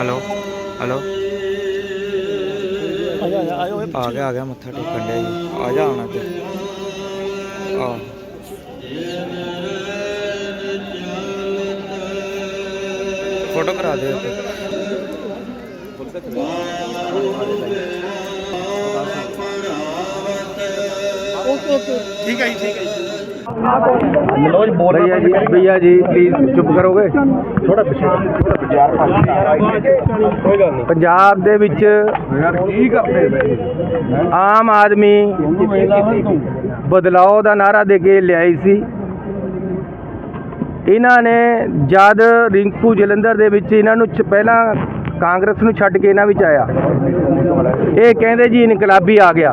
Hello hello ਆ ਗਿਆ ਆ ਗਿਆ ਮੱਥਾ ਟੇਕਣ ਡਿਆ ਜੀ। ਆ ਜਾ ਆਣਾ ਤੇ ਆ ਫੋਟੋ ਕਰਾ ਦੇ ਉੱਤੇ ਠੀਕ ਹੈ ਜੀ ਠੀਕ ਹੈ ਜੀ। ਮਨੋਜ ਬੋਲ ਰਿਹਾ ਜੀ ਭਈਆ ਜੀ ਪਲੀਜ਼ ਚੁੱਪ ਕਰੋਗੇ? ਥੋੜਾ ਪਿੱਛੇ ਪੰਜਾਬ ਦੇ ਵਿੱਚ ਯਾਰ ਕੀ ਕਰਦੇ ਆਮ ਆਦਮੀ ਬਦਲਾਅ ਦਾ ਨਾਰਾ ਦੇ ਕੇ ਲਿਆਈ ਸੀ। ਇਹਨਾਂ ਨੇ ਜਦ ਰਿੰਕੂ ਜਲੰਧਰ ਦੇ ਵਿੱਚ ਇਹਨਾਂ ਨੂੰ ਪਹਿਲਾਂ ਕਾਂਗਰਸ ਨੂੰ ਛੱਡ ਕੇ ਇਹਨਾਂ ਵਿੱਚ ਆਇਆ। ਇਹ ਕਹਿੰਦੇ ਜੀ ਇਨਕਲਾਬੀ ਆ ਗਿਆ।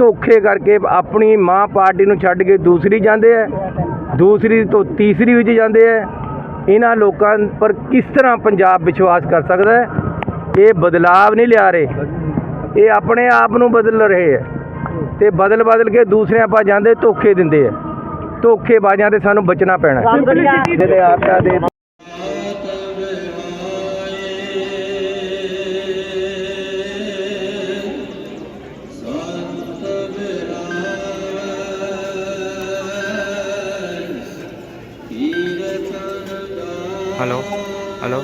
ਧੋਖੇ ਕਰਕੇ ਆਪਣੀ ਮਾਂ ਪਾਰਟੀ ਨੂੰ ਛੱਡ ਕੇ ਦੂਸਰੀ ਜਾਂਦੇ ਹੈ ਦੂਸਰੀ ਤੋਂ ਤੀਸਰੀ ਵਿੱਚ ਜਾਂਦੇ ਹੈ ਇਹਨਾਂ ਲੋਕਾਂ ਪਰ ਕਿਸ ਤਰ੍ਹਾਂ ਪੰਜਾਬ ਵਿਸ਼ਵਾਸ ਕਰ ਸਕਦਾ ਹੈ ਇਹ ਬਦਲਾਵ ਨਹੀਂ ਲਿਆ ਰਹੇ। ਇਹ ਆਪਣੇ ਆਪ ਨੂੰ ਬਦਲ ਰਹੇ ਹੈ ਤੇ ਬਦਲ ਬਦਲ ਕੇ ਦੂਸਰਿਆਂ ਪਾ ਜਾਂਦੇ ਧੋਖੇ ਦਿੰਦੇ ਹੈ ਧੋਖੇਬਾਜ਼ਾਂ ਤੇ ਸਾਨੂੰ ਬਚਣਾ ਪੈਣਾ ਜਿਹਦੇ ਦੇ ਹੈਲੋ ਹੈਲੋ।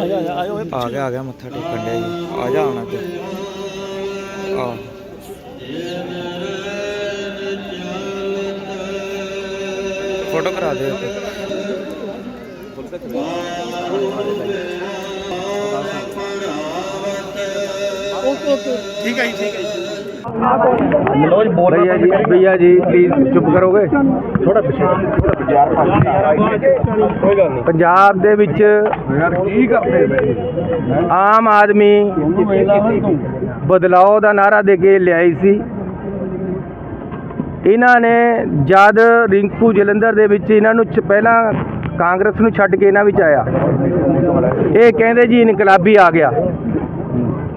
ਆਇਆ ਆਇਆ ਆਇਓ ਓਏ ਆ ਗਿਆ ਆ ਗਿਆ ਮੱਥਾ ਟੇਕਣ ਡਿਆ ਜੀ। ਆ ਜਾ ਆਉਣਾ ਤੇ ਆ। ਫੋਟੋ ਕਰਾ ਦੇ ਉੱਤੇ ਠੀਕ ਹੈ ਜੀ ਠੀਕ ਹੈ ਜੀ। ਮਨੋਜ ਬੋਲ ਰਿਹਾ ਜੀ ਭਈਆ ਜੀ ਪਲੀਜ਼ ਚੁੱਪ ਕਰੋਗੇ? ਥੋੜਾ ਪਿੱਛੇ ਪੰਜਾਬ ਦੇ ਵਿੱਚ ਯਾਰ ਕੀ ਕਰਦੇ ਆਮ ਆਦਮੀ ਬਦਲਾਓ ਦਾ ਨਾਰਾ ਦੇ ਕੇ ਲਿਆਈ ਸੀ। ਇਹਨਾਂ ਨੇ ਜਦ ਰਿੰਕੂ ਜਲੰਧਰ ਦੇ ਵਿੱਚ ਇਹਨਾਂ ਨੂੰ ਪਹਿਲਾਂ ਕਾਂਗਰਸ ਨੂੰ ਛੱਡ ਕੇ ਇਹਨਾਂ ਵਿੱਚ ਆਇਆ। ਇਹ ਕਹਿੰਦੇ ਜੀ ਇਨਕਲਾਬੀ ਆ ਗਿਆ।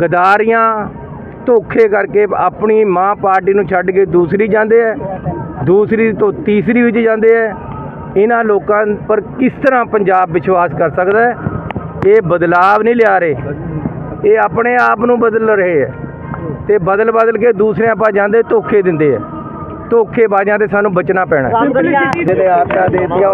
ਗਦਾਰੀਆਂ ਧੋਖੇ ਕਰਕੇ ਆਪਣੀ ਮਾਂ ਪਾਰਟੀ ਨੂੰ ਛੱਡ ਕੇ ਦੂਸਰੀ ਜਾਂਦੇ ਹੈ ਦੂਸਰੀ ਤੋਂ ਤੀਸਰੀ ਵਿੱਚ ਜਾਂਦੇ ਹੈ ਇਹਨਾਂ ਲੋਕਾਂ ਪਰ ਕਿਸ ਤਰ੍ਹਾਂ ਪੰਜਾਬ ਵਿਸ਼ਵਾਸ ਕਰ ਸਕਦਾ ਹੈ ਇਹ ਬਦਲਾਵ ਨਹੀਂ ਲਿਆ ਰਹੇ। ਇਹ ਆਪਣੇ ਆਪ ਨੂੰ ਬਦਲ ਰਹੇ ਹੈ ਤੇ ਬਦਲ ਬਦਲ ਕੇ ਦੂਸਰਿਆਂ ਪਾ ਜਾਂਦੇ ਧੋਖੇ ਦਿੰਦੇ ਹੈ ਧੋਖੇਬਾਜ਼ਾਂ ਤੇ ਸਾਨੂੰ ਬਚਣਾ ਪੈਣਾ ਹੈ ਜਿਹਦੇ ਆਟਾ ਦੇ ਦਿੱਤੀਆਂ